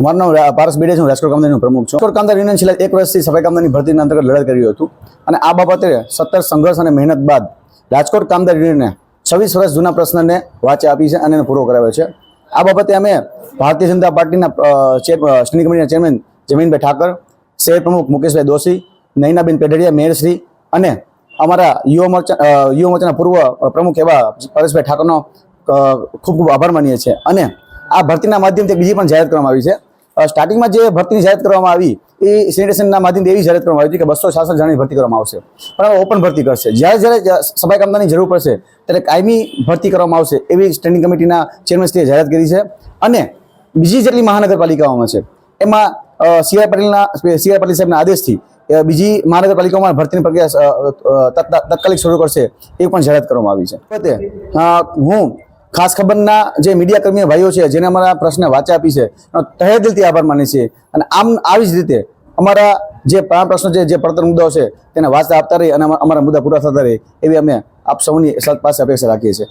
મારું પારસ બેડે હું રાજકોટ કામદારીનો પ્રમુખ છું. રાજકોટ કામદાર યુનિયન છેલ્લા એક વર્ષથી સફાઈ કામદારની ભરતીના અંતર્ગત લડત કર્યું હતું અને આ બાબતે સત્તર સંઘર્ષ અને મહેનત બાદ રાજકોટ કામદાર યુનિયને છવ્વીસ વર્ષ જૂના પ્રશ્નને વાંચે આપી છે અને પૂરો કરાવ્યો છે. આ બાબતે અમે ભારતીય જનતા પાર્ટીના સ્ટેન્ડિંગ કમિટીના ચેરમેન જમીનભાઈ ઠાકર, શહેર પ્રમુખ મુકેશભાઈ દોશી, નૈનાબેન પેઢડિયા, મેયરશ્રી અને અમારા યુવા મોરચા યુવા મોરચાના પૂર્વ પ્રમુખ એવા પરેશભાઈ ઠાકરનો ખૂબ ખૂબ આભાર માનીએ છીએ. અને આ ભરતીના માધ્યમથી બીજી પણ જાહેરાત કરવામાં આવી છે. સ્ટાર્ટિંગમાં જે ભરતીની જાહેરાત કરવામાં આવી, એ સેનિટેશનના માધ્યમથી એવી જાહેરાત કરવામાં આવી કે બસો છાસઠ જણાની ભરતી કરવામાં આવશે. પણ હવે ઓપન ભરતી કરશે. જ્યારે જ્યારે સફાઈ કામદારની જરૂર પડશે, ત્યારે કાયમી ભરતી કરવામાં આવશે એવી સ્ટેન્ડિંગ કમિટીના ચેરમેનશ્રીએ જાહેરાત કરી છે. અને બીજી જેટલી મહાનગરપાલિકાઓમાં છે, એમાં સીઆર પટેલના સીઆર પટેલ સાહેબના આદેશથી બીજી મહાનગરપાલિકાઓમાં ભરતીની પ્રક્રિયા તાત્કાલિક શરૂ કરશે એ પણ જાહેરાત કરવામાં આવી છે. હું ખાસ ખબરના જે મીડિયા કર્મીઓ ભાઈઓ છે, જેને અમારા પ્રશ્ન વાચા આપી છે તહે દિલથી આભાર માની છે અને આમ આવી જ રીતે અમારા જે પ્રાણ પ્રશ્નો છે, જે પડતર મુદ્દાઓ છે, તેને વાંચતા, આપતા રહી અને અમારા મુદ્દા પૂરા થતા રહે, એવી અમે આપ સૌની પાસે અપેક્ષા રાખીએ છીએ.